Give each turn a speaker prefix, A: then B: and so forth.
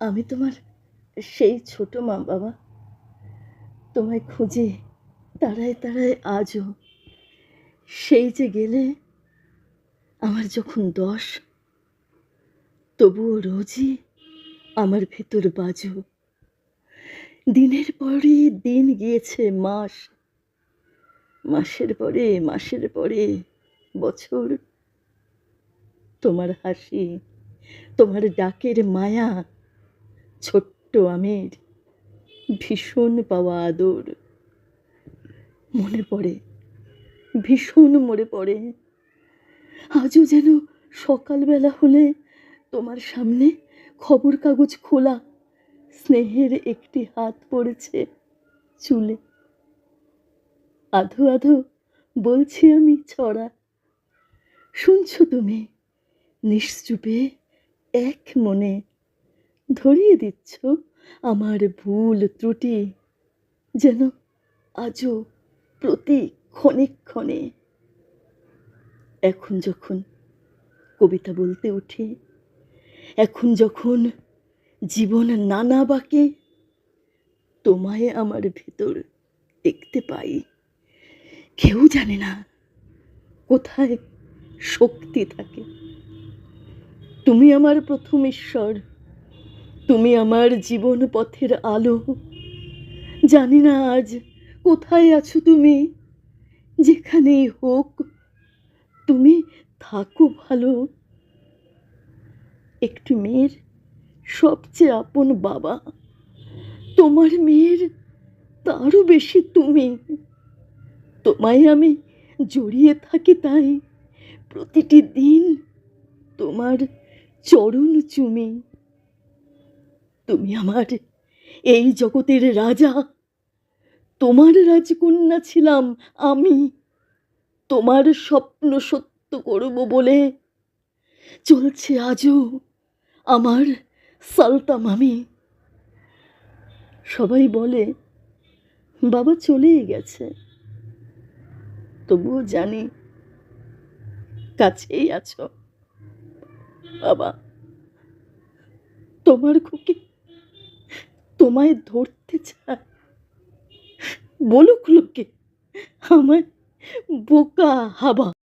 A: আমি তোমার সেই ছোট মা বাবা। তোমায় খুঁজে তারায় তারায় আজও সেই যে গেলে আমার যখন দশ, তবুও রোজই আমার ভেতর বাজো। দিনের পরে দিন গিয়েছে মাস। মাসের পরে মাসের পরে বছর। তোমার হাসি, তোমার ডাকের মায়া ছোট্ট আমের ভীষণ পাওয়া আদর। মনে পড়ে, ভীষণ মনে পড়ে। আজও যেন সকালবেলা হলে তোমার সামনে খবর কাগজ খোলা, স্নেহের একটি হাত পড়েছে চুলে। আধো আধো বলছি আমি ছড়া। শুনছো তুমি, নিশ্চুপে এক মনে ধরিয়ে দিচ্ছ আমার ভুল ত্রুটি? যেন আজও প্রতি ক্ষণে ক্ষণে। এখন যখন কবিতা বলতে উঠি, এখন যখন জীবন নানা বাঁকে, তোমায় আমার ভেতর দেখতে পাই। কেউ জানে না কোথায় শক্তি থাকে। তুমি আমার প্রথম ঈশ্বর তুমি আমার জীবন পথের আলো। জানি না আজ কোথায় আছো তুমি, যেখানেই হোক তুমি থাকো ভালো। একটি মেয়ের সবচেয়ে আপন বাবা, তোমার মেয়ের তারও বেশি তুমি। তোমায় আমি জড়িয়ে থাকি তাই প্রতিটি দিন তোমার চরণ চুমি। তুমি আমার এই জগতের রাজা। তোমার রাজকন্যা ছিলাম আমি। তোমার স্বপ্ন সত্য করব বলে চলছে আজও আমার সালতাম আমি। সবাই বলে, বাবা চলেই গেছে। তবুও জানি কাছেই আছো। বাবা, তোমার খুকি তোমায় ধরতে চায়। বলুক লোকে আমায় বোকা হাবা।